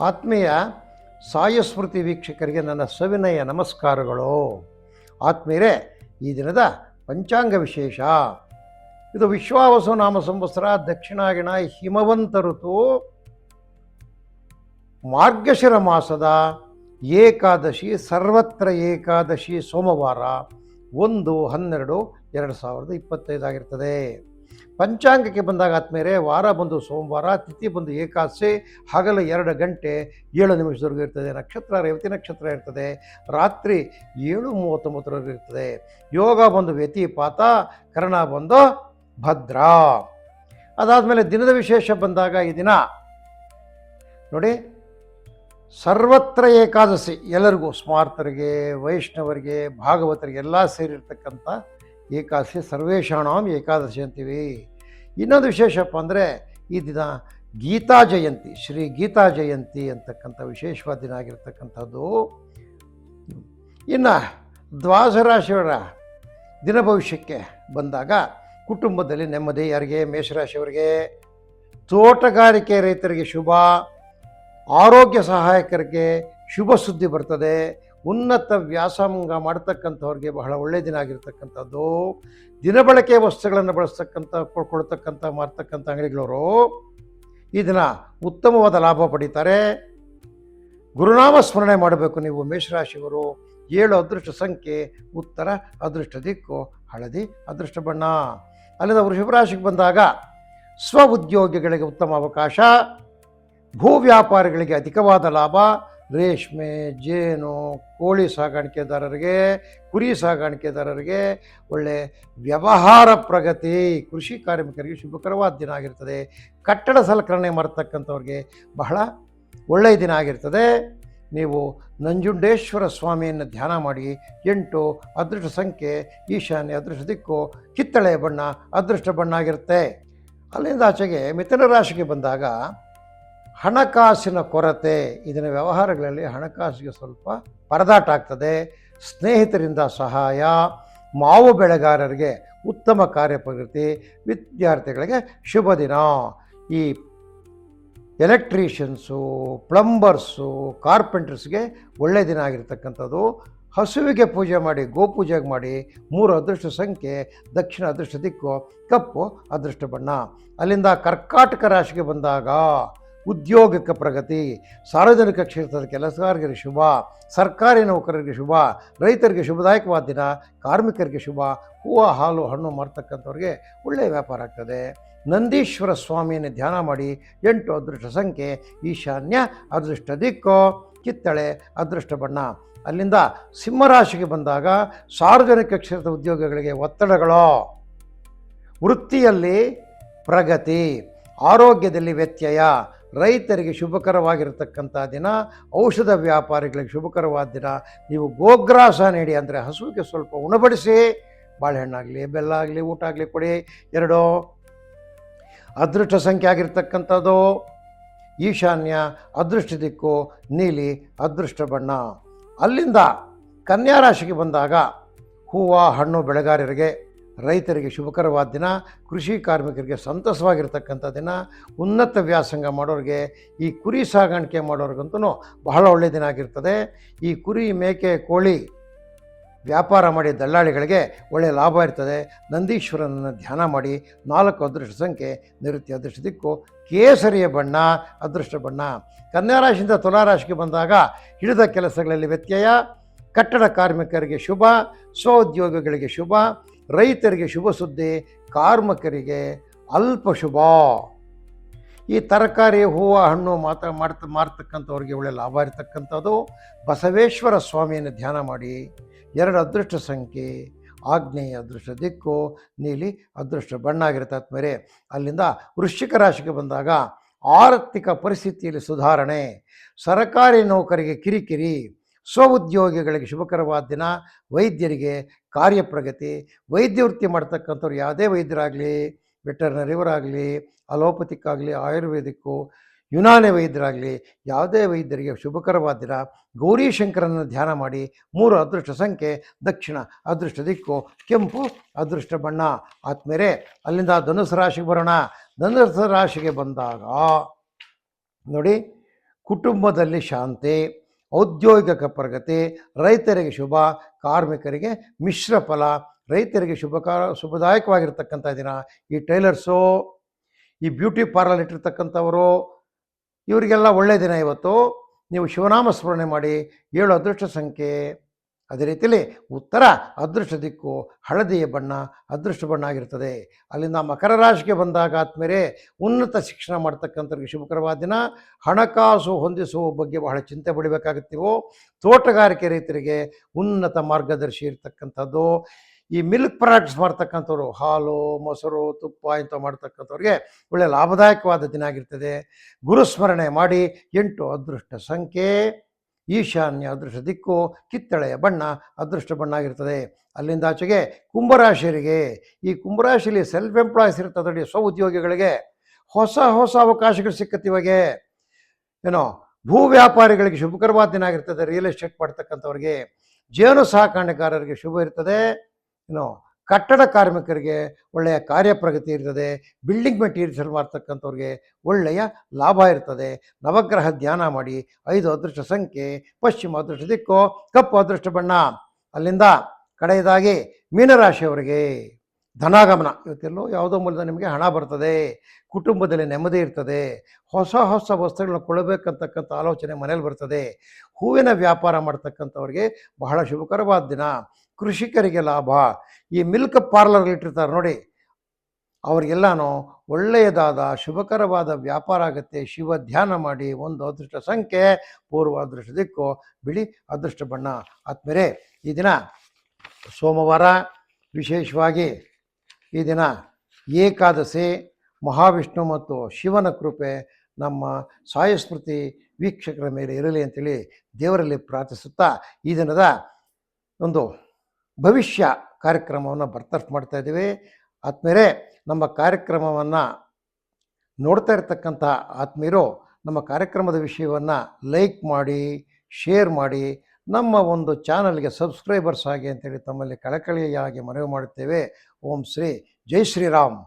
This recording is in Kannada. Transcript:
ಆತ್ಮೀಯ ಸಾಯಸ್ಮೃತಿ ವೀಕ್ಷಕರಿಗೆ ನನ್ನ ಸವಿನಯ ನಮಸ್ಕಾರಗಳು. ಆತ್ಮೀಯರೇ, ಈ ದಿನದ ಪಂಚಾಂಗ ವಿಶೇಷ. ಇದು ವಿಶ್ವಾವಸು ನಾಮ ಸಂವತ್ಸರ ದಕ್ಷಿಣಾಗಿಣ ಹಿಮವಂತ ಋತು. ಮಾರ್ಗಶಿರ ಮಾಸದ ಏಕಾದಶಿ, ಸರ್ವತ್ರ ಏಕಾದಶಿ ಸೋಮವಾರ ಒಂದು ಹನ್ನೆರಡು ಎರಡು ಸಾವಿರದ ಇಪ್ಪತ್ತೈದಾಗಿರ್ತದೆ ಪಂಚಾಂಗಕ್ಕೆ ಬಂದಾಗ ಆದ್ಮೇಲೆ ವಾರ ಬಂದು ಸೋಮವಾರ, ತಿಥಿ ಬಂದು ಏಕಾದಶಿ, ಹಗಲು ಎರಡು ಗಂಟೆ ಏಳು ನಿಮಿಷದವರೆಗೂ ಇರ್ತದೆ. ನಕ್ಷತ್ರ, ರೇವತಿ ನಕ್ಷತ್ರ ಇರ್ತದೆ. ರಾತ್ರಿ ಏಳು ಮೂವತ್ತೊಂಬತ್ತರವರೆಗೂ ಇರ್ತದೆ. ಯೋಗ ಬಂದು ವ್ಯತಿಪಾತ, ಕರ್ಣ ಬಂದು ಭದ್ರ. ಅದಾದಮೇಲೆ ದಿನದ ವಿಶೇಷ ಬಂದಾಗ ಈ ದಿನ ನೋಡಿ, ಸರ್ವತ್ರ ಏಕಾದಶಿ. ಎಲ್ಲರಿಗೂ ಸ್ಮಾರ್ತರಿಗೆ, ವೈಷ್ಣವರಿಗೆ, ಭಾಗವತರಿಗೆ ಎಲ್ಲ ಸೇರಿರ್ತಕ್ಕಂಥ ಏಕಾದಶಿ ಸರ್ವೇಶಾಣಾಂ ಏಕಾದಶಿ ಅಂತೀವಿ. ಇನ್ನೊಂದು ವಿಶೇಷಪ್ಪ ಅಂದರೆ ಈ ದಿನ ಗೀತಾ ಜಯಂತಿ, ಶ್ರೀ ಗೀತಾ ಜಯಂತಿ ಅಂತಕ್ಕಂಥ ವಿಶೇಷವಾದ ದಿನ ಆಗಿರ್ತಕ್ಕಂಥದ್ದು. ಇನ್ನು ದ್ವಾಸರಾಶಿಯವರ ದಿನ ಭವಿಷ್ಯಕ್ಕೆ ಬಂದಾಗ ಕುಟುಂಬದಲ್ಲಿ ನೆಮ್ಮದಿ, ಯಾರಿಗೆ? ಮೇಷರಾಶಿಯವರಿಗೆ. ತೋಟಗಾರಿಕೆ ರೈತರಿಗೆ ಶುಭ, ಆರೋಗ್ಯ ಸಹಾಯಕರಿಗೆ ಶುಭ ಸುದ್ದಿ ಬರ್ತದೆ. ಉನ್ನತ ವ್ಯಾಸಂಗ ಮಾಡ್ತಕ್ಕಂಥವ್ರಿಗೆ ಬಹಳ ಒಳ್ಳೆಯ ದಿನ ಆಗಿರ್ತಕ್ಕಂಥದ್ದು. ದಿನಬಳಕೆ ವಸ್ತುಗಳನ್ನು ಬಳಸ್ತಕ್ಕಂಥ ಕೊಡ್ತಕ್ಕಂಥ ಮಾರ್ತಕ್ಕಂಥ ಅಂಗಡಿಗಳವರು ಈ ದಿನ ಉತ್ತಮವಾದ ಲಾಭ ಪಡೀತಾರೆ. ಗುರುನಾಮ ಸ್ಮರಣೆ ಮಾಡಬೇಕು ನೀವು ಮೇಷರಾಶಿಯವರು. ಏಳು ಅದೃಷ್ಟ ಸಂಖ್ಯೆ, ಉತ್ತರ ಅದೃಷ್ಟ ದಿಕ್ಕು, ಹಳದಿ ಅದೃಷ್ಟ ಬಣ್ಣ. ಅಲ್ಲಿಂದ ವೃಷಭ ರಾಶಿಗೆ ಬಂದಾಗ ಸ್ವ ಉದ್ಯೋಗಿಗಳಿಗೆ ಉತ್ತಮ ಅವಕಾಶ, ಭೂ ವ್ಯಾಪಾರಿಗಳಿಗೆ ಅಧಿಕವಾದ ಲಾಭ ರೇಷ್ಮೆ, ಜೇನು, ಕೋಳಿ ಸಾಗಾಣಿಕೆದಾರರಿಗೆ ಕುರಿ ಸಾಗಾಣಿಕೆದಾರರಿಗೆ ಒಳ್ಳೆ ವ್ಯವಹಾರ ಪ್ರಗತಿ, ಕೃಷಿ ಕಾರ್ಮಿಕರಿಗೆ ಶುಭಕರವಾದ ದಿನ ಆಗಿರ್ತದೆ. ಕಟ್ಟಡ ಸಲಕರಣೆ ಮಾಡ್ತಕ್ಕಂಥವ್ರಿಗೆ ಬಹಳ ಒಳ್ಳೆಯ ದಿನ ಆಗಿರ್ತದೆ. ನೀವು ನಂಜುಂಡೇಶ್ವರ ಸ್ವಾಮಿಯನ್ನು ಧ್ಯಾನ ಮಾಡಿ, ಎಂಟು ಅದೃಷ್ಟ ಸಂಖ್ಯೆ, ಈಶಾನ್ಯ ಅದೃಷ್ಟ ದಿಕ್ಕು, ಕಿತ್ತಳೆ ಬಣ್ಣ ಅದೃಷ್ಟ ಬಣ್ಣ ಆಗಿರುತ್ತೆ. ಅಲ್ಲಿಂದ ಆಚೆಗೆ ಮಿಥುನ ರಾಶಿಗೆ ಬಂದಾಗ ಹಣಕಾಸಿನ ಕೊರತೆ, ಇದನ್ನ ವ್ಯವಹಾರಗಳಲ್ಲಿ ಹಣಕಾಸಿಗೆ ಸ್ವಲ್ಪ ಪರದಾಟ ಆಗ್ತದೆ. ಸ್ನೇಹಿತರಿಂದ ಸಹಾಯ, ಮಾವು ಬೆಳೆಗಾರರಿಗೆ ಉತ್ತಮ ಕಾರ್ಯಪ್ರಗತಿ, ವಿದ್ಯಾರ್ಥಿಗಳಿಗೆ ಶುಭ ದಿನ. ಈ ಎಲೆಕ್ಟ್ರೀಷಿಯನ್ಸು, ಪ್ಲಂಬರ್ಸು, ಕಾರ್ಪೆಂಟರ್ಸ್ಗೆ ಒಳ್ಳೆಯ ದಿನ ಆಗಿರ್ತಕ್ಕಂಥದ್ದು. ಹಸುವಿಗೆ ಪೂಜೆ ಮಾಡಿ, ಗೋಪೂಜೆಗೆ ಮಾಡಿ, ಮೂರು ಅದೃಷ್ಟ ಸಂಖ್ಯೆ, ದಕ್ಷಿಣ ಅದೃಷ್ಟ ದಿಕ್ಕು, ಕಪ್ಪು ಅದೃಷ್ಟ ಬಣ್ಣ. ಅಲ್ಲಿಂದ ಕರ್ಕಾಟಕ ರಾಶಿಗೆ ಬಂದಾಗ ಉದ್ಯೋಗಕ್ಕೆ ಪ್ರಗತಿ, ಸಾರ್ವಜನಿಕ ಕ್ಷೇತ್ರದ ಕೆಲಸಗಾರರಿಗೆ ಶುಭ, ಸರ್ಕಾರಿ ನೌಕರರಿಗೆ ಶುಭ, ರೈತರಿಗೆ ಶುಭದಾಯಕವಾದ ದಿನ, ಕಾರ್ಮಿಕರಿಗೆ ಶುಭ, ಹೂವು, ಹಾಲು, ಹಣ್ಣು ಮಾರ್ತಕ್ಕಂಥವ್ರಿಗೆ ಒಳ್ಳೆಯ ವ್ಯಾಪಾರ ಆಗ್ತದೆ. ನಂದೀಶ್ವರ ಸ್ವಾಮಿಯನ್ನು ಧ್ಯಾನ ಮಾಡಿ, ಎಂಟು ಅದೃಷ್ಟ ಸಂಖ್ಯೆ, ಈಶಾನ್ಯ ಅದೃಷ್ಟ ದಿಕ್ಕು, ಕಿತ್ತಳೆ ಅದೃಷ್ಟ ಬಣ್ಣ. ಅಲ್ಲಿಂದ ಸಿಂಹರಾಶಿಗೆ ಬಂದಾಗ ಸಾರ್ವಜನಿಕ ಕ್ಷೇತ್ರದ ಉದ್ಯೋಗಗಳಿಗೆ ಒತ್ತಡಗಳು. ವೃತ್ತಿಯಲ್ಲಿ ಪ್ರಗತಿ, ಆರೋಗ್ಯದಲ್ಲಿ ವ್ಯತ್ಯಯ ರೈತರಿಗೆ ಶುಭಕರವಾಗಿರತಕ್ಕಂಥ ದಿನ, ಔಷಧ ವ್ಯಾಪಾರಿಗಳಿಗೆ ಶುಭಕರವಾದ ದಿನ. ನೀವು ಗೋಗ್ರಾಸ ನೀಡಿ ಅಂದರೆ ಹಸುವಿಗೆ ಸ್ವಲ್ಪ ಉಣಬಡಿಸಿ ಬಾಳೆಹಣ್ಣಾಗಲಿ ಬೆಲ್ಲ ಆಗಲಿ, ಊಟ ಆಗಲಿ ಕೊಡಿ. ಎರಡು, ಅದೃಷ್ಟ ಸಂಖ್ಯೆ ಆಗಿರ್ತಕ್ಕಂಥದ್ದು, ಈಶಾನ್ಯ ಅದೃಷ್ಟ ದಿಕ್ಕು, ನೀಲಿ ಅದೃಷ್ಟ ಬಣ್ಣ. ಅಲ್ಲಿಂದ ಕನ್ಯಾ ರಾಶಿಗೆ ಬಂದಾಗ ಹೂವು, ಹಣ್ಣು, ಬೆಳೆಗಾರರಿಗೆ ರೈತರಿಗೆ ಶುಭಕರವಾದ ದಿನ, ಕೃಷಿ ಕಾರ್ಮಿಕರಿಗೆ ಸಂತಸವಾಗಿರ್ತಕ್ಕಂಥ ದಿನ, ಉನ್ನತ ವ್ಯಾಸಂಗ ಮಾಡೋರಿಗೆ, ಈ ಕುರಿ ಸಾಗಾಣಿಕೆ ಮಾಡೋರಿಗಂತೂ ಬಹಳ ಒಳ್ಳೆಯ ದಿನ ಆಗಿರ್ತದೆ. ಈ ಕುರಿ, ಮೇಕೆ, ಕೋಳಿ ವ್ಯಾಪಾರ ಮಾಡಿ ದಲ್ಲಾಳಿಗಳಿಗೆ ಒಳ್ಳೆಯ ಲಾಭ ಇರ್ತದೆ. ನಂದೀಶ್ವರನನ್ನು ಧ್ಯಾನ ಮಾಡಿ ನಾಲ್ಕು ಅದೃಷ್ಟ ಸಂಖ್ಯೆ ನಿವೃತ್ತಿ ಅದೃಷ್ಟ ದಿಕ್ಕು, ಕೇಸರಿಯ ಬಣ್ಣ, ಅದೃಷ್ಟ ಬಣ್ಣ. ಕನ್ಯಾ ರಾಶಿಯಿಂದ ತುಲಾರಾಶಿಗೆ ಬಂದಾಗ ಹಿಡಿದ ಕೆಲಸಗಳಲ್ಲಿ ವ್ಯತ್ಯಯ, ಕಟ್ಟಡ ಕಾರ್ಮಿಕರಿಗೆ ಶುಭ, ಸ್ವಉದ್ಯೋಗಿಗಳಿಗೆ ಶುಭ ರೈತರಿಗೆ ಶುಭ ಸುದ್ದಿ, ಕಾರ್ಮಿಕರಿಗೆ ಅಲ್ಪ ಶುಭ. ಈ ತರಕಾರಿ, ಹೂವು, ಹಣ್ಣು ಮಾತ ಮಾಡ್ತ ಮಾರ್ತಕ್ಕಂಥವ್ರಿಗೆ ಒಳ್ಳೆ ಲಾಭ ಇರತಕ್ಕಂಥದ್ದು. ಬಸವೇಶ್ವರ ಸ್ವಾಮಿಯನ್ನು ಧ್ಯಾನ ಮಾಡಿ. ಎರಡು ಅದೃಷ್ಟ ಸಂಖ್ಯೆ, ಆಗ್ನೇಯ ಅದೃಷ್ಟ ದಿಕ್ಕು, ನೀಲಿ ಅದೃಷ್ಟ ಬಣ್ಣ ಆಗಿರುತ್ತೆ ಆದ್ಮೇಲೆ ಅಲ್ಲಿಂದ ವೃಶ್ಚಿಕ ರಾಶಿಗೆ ಬಂದಾಗ ಆರ್ಥಿಕ ಪರಿಸ್ಥಿತಿಯಲ್ಲಿ ಸುಧಾರಣೆ, ಸರಕಾರಿ ನೌಕರಿಗೆ ಕಿರಿಕಿರಿ ಸ್ವಉದ್ಯೋಗಿಗಳಿಗೆ ಶುಭಕರವಾದ ದಿನ. ವೈದ್ಯರಿಗೆ ಕಾರ್ಯಪ್ರಗತಿ. ವೈದ್ಯ ವೃತ್ತಿ ಮಾಡ್ತಕ್ಕಂಥವ್ರು ಯಾವುದೇ ವೈದ್ಯರಾಗಲಿ ವೆಟರ್ನರಿವರಾಗಲಿ ಅಲೋಪತಿಕ್ ಆಗಲಿ ಆಯುರ್ವೇದಿಕ್ಕು, ಯುನಾನಿ ವೈದ್ಯರಾಗಲಿ, ಯಾವುದೇ ವೈದ್ಯರಿಗೆ ಶುಭಕರವಾದ ದಿನ. ಗೌರೀಶಂಕರನ್ನು ಧ್ಯಾನ ಮಾಡಿ. ಮೂರು ಅದೃಷ್ಟ ಸಂಖ್ಯೆ, ದಕ್ಷಿಣ ಅದೃಷ್ಟ ದಿಕ್ಕು, ಕೆಂಪು ಅದೃಷ್ಟ ಬಣ್ಣ. ಆತ್ಮೇಲೆ ಅಲ್ಲಿಂದ ಧನುಸು ರಾಶಿಗೆ ಬರೋಣ. ಧನುಸು ರಾಶಿಗೆ ಬಂದಾಗ, ನೋಡಿ, ಕುಟುಂಬದಲ್ಲಿ ಶಾಂತಿ. ಔದ್ಯೋಗಿಕ ಪ್ರಗತಿ, ರೈತರಿಗೆ ಶುಭ, ಕಾರ್ಮಿಕರಿಗೆ ಮಿಶ್ರ ಫಲ, ರೈತರಿಗೆ ಶುಭಕಾರ ಶುಭದಾಯಕವಾಗಿರ್ತಕ್ಕಂಥ ದಿನ. ಈ ಟೈಲರ್ಸು, ಈ ಬ್ಯೂಟಿ ಪಾರ್ಲರ್ ಇಟ್ಟಿರ್ತಕ್ಕಂಥವರು, ಇವರಿಗೆಲ್ಲ ಒಳ್ಳೆಯ ದಿನ ಇವತ್ತು. ನೀವು ಶಿವನಾಮ ಸ್ಮರಣೆ ಮಾಡಿ ಏಳು ಅದೃಷ್ಟ ಸಂಖ್ಯೆ. ಅದೇ ರೀತಿಯಲ್ಲಿ ಉತ್ತರ ಅದೃಷ್ಟ ದಿಕ್ಕು ಹಳದಿಯ ಬಣ್ಣ ಅದೃಷ್ಟ ಬಣ್ಣ ಆಗಿರ್ತದೆ. ಅಲ್ಲಿಂದ ಮಕರ ರಾಶಿಗೆ ಬಂದಾಗ ಆದ್ಮೇಲೆ ಉನ್ನತ ಶಿಕ್ಷಣ ಮಾಡ್ತಕ್ಕಂಥವ್ರಿಗೆ ಶುಭಕರವಾದ ದಿನ. ಹಣಕಾಸು ಹೊಂದಿಸುವ ಬಗ್ಗೆ ಬಹಳ ಚಿಂತೆ ಪಡಿಬೇಕಾಗುತ್ತೀವೋ, ತೋಟಗಾರಿಕೆ ರೈತರಿಗೆ ಉನ್ನತ ಮಾರ್ಗದರ್ಶಿ ಇರ್ತಕ್ಕಂಥದ್ದು. ಈ ಮಿಲ್ಕ್ ಪ್ರಾಡಕ್ಟ್ಸ್ ಮಾಡ್ತಕ್ಕಂಥವ್ರು, ಹಾಲು, ಮೊಸರು, ತುಪ್ಪ ಇಂಥ ಮಾಡ್ತಕ್ಕಂಥವ್ರಿಗೆ ಒಳ್ಳೆ ಲಾಭದಾಯಕವಾದ ದಿನ ಆಗಿರ್ತದೆ. ಗುರುಸ್ಮರಣೆ ಮಾಡಿ ಎಂಟು ಅದೃಷ್ಟ ಸಂಖ್ಯೆ. ಈಶಾನ್ಯ ಅದೃಷ್ಟ ದಿಕ್ಕು ಕಿತ್ತಳೆಯ ಬಣ್ಣ ಅದೃಷ್ಟ ಬಣ್ಣ ಆಗಿರ್ತದೆ. ಅಲ್ಲಿಂದ ಆಚೆಗೆ ಕುಂಭರಾಶಿಯರಿಗೆ. ಈ ಕುಂಭರಾಶಿಯಲ್ಲಿ ಸೆಲ್ಫ್ ಎಂಪ್ಲಾಯ್ಸ್ ಇರ್ತದೆ ಸ್ವ ಉದ್ಯೋಗಿಗಳಿಗೆ. ಹೊಸ ಹೊಸ ಅವಕಾಶಗಳು ಸಿಕ್ಕತ್ತಿವಾಗೆ ಏನೋ ಭೂ ವ್ಯಾಪಾರಿಗಳಿಗೆ ಶುಭಕರವಾದ ದಿನ ಆಗಿರ್ತದೆ. ರಿಯಲ್ ಎಸ್ಟೇಟ್ ಮಾಡ್ತಕ್ಕಂಥವ್ರಿಗೆ. ಜೇನು ಸಾಕಾಣೆಗಾರರಿಗೆ ಶುಭ ಇರ್ತದೆ. ಏನು ಕಟ್ಟಡ ಕಾರ್ಮಿಕರಿಗೆ ಒಳ್ಳೆಯ ಕಾರ್ಯಪ್ರಗತಿ ಇರ್ತದೆ ಬಿಲ್ಡಿಂಗ್ ಮೆಟೀರಿಯಲ್ಸ್ ಮಾಡ್ತಕ್ಕಂಥವ್ರಿಗೆ ಒಳ್ಳೆಯ ಲಾಭ ಇರ್ತದೆ. ನವಗ್ರಹ ಧ್ಯಾನ ಮಾಡಿ, ಐದು ಅದೃಷ್ಟ ಸಂಖ್ಯೆ, ಪಶ್ಚಿಮ ಅದೃಷ್ಟ ದಿಕ್ಕು, ಕಪ್ಪು ಅದೃಷ್ಟ ಬಣ್ಣ. ಅಲ್ಲಿಂದ ಕಡೆಯದಾಗಿ ಮೀನರಾಶಿಯವರಿಗೆ ಧನಾಗಮನ. ಇವತ್ತೆಲ್ಲೋ ಯಾವುದೋ ಮೂಲದ ನಿಮಗೆ ಹಣ ಬರ್ತದೆ, ಕುಟುಂಬದಲ್ಲಿ ನೆಮ್ಮದಿ ಇರ್ತದೆ, ಹೊಸ ಹೊಸ ವಸ್ತುಗಳನ್ನ ಕೊಳ್ಳಬೇಕಂತಕ್ಕಂಥ ಆಲೋಚನೆ ಮನೇಲಿ ಬರ್ತದೆ. ಹೂವಿನ ವ್ಯಾಪಾರ ಮಾಡ್ತಕ್ಕಂಥವ್ರಿಗೆ ಬಹಳ ಶುಭಕರವಾದ ದಿನ. ಕೃಷಿಕರಿಗೆ ಲಾಭ. ಈ ಮಿಲ್ಕ್ ಪಾರ್ಲರ್ ಇಟ್ಟಿರ್ತಾರೆ ನೋಡಿ. ಅವರಿಗೆಲ್ಲನೂ ಒಳ್ಳೆಯದಾದ, ಶುಭಕರವಾದ ವ್ಯಾಪಾರ ಆಗುತ್ತೆ. ಶಿವ ಧ್ಯಾನ ಮಾಡಿ, ಒಂದು ಅದೃಷ್ಟ ಸಂಖ್ಯೆ ಪೂರ್ವ ಅದೃಷ್ಟ ದಿಕ್ಕು, ಬಿಳಿ ಅದೃಷ್ಟ ಬಣ್ಣ. ಆದ್ಮೇಲೆ ಈ ದಿನ ಸೋಮವಾರ ವಿಶೇಷವಾಗಿ ಈ ದಿನ ಏಕಾದಶಿ, ಮಹಾವಿಷ್ಣು ಮತ್ತು ಶಿವನ ಕೃಪೆ ನಮ್ಮ ಸಾಯಸ್ಮೃತಿ ವೀಕ್ಷಕರ ಮೇಲೆ ಇರಲಿ ಅಂತೇಳಿ ದೇವರಲ್ಲಿ ಪ್ರಾರ್ಥಿಸುತ್ತಾ ಈ ದಿನದ ಒಂದು ಭವಿಷ್ಯ ಕಾರ್ಯಕ್ರಮವನ್ನು ಬರ್ತರ್ಫ್ ಮಾಡ್ತಾ ಇದ್ದೀವಿ. ಆದ್ಮೇಲೆ ನಮ್ಮ ಕಾರ್ಯಕ್ರಮವನ್ನು ನೋಡ್ತಾ ಇರತಕ್ಕಂಥ ಆತ್ಮೀಯರು ನಮ್ಮ ಕಾರ್ಯಕ್ರಮದ ವಿಷಯವನ್ನು ಲೈಕ್ ಮಾಡಿ, ಶೇರ್ ಮಾಡಿ, ನಮ್ಮ ಒಂದು ಚಾನಲ್ಗೆ ಸಬ್ಸ್ಕ್ರೈಬರ್ಸ್ ಆಗಿ ಅಂತೇಳಿ ತಮ್ಮಲ್ಲಿ ಕಳಕಳಿಯಾಗಿ ಮನವಿ ಮಾಡುತ್ತೇವೆ. ಓಂ ಶ್ರೀ, ಜೈ ಶ್ರೀರಾಮ್.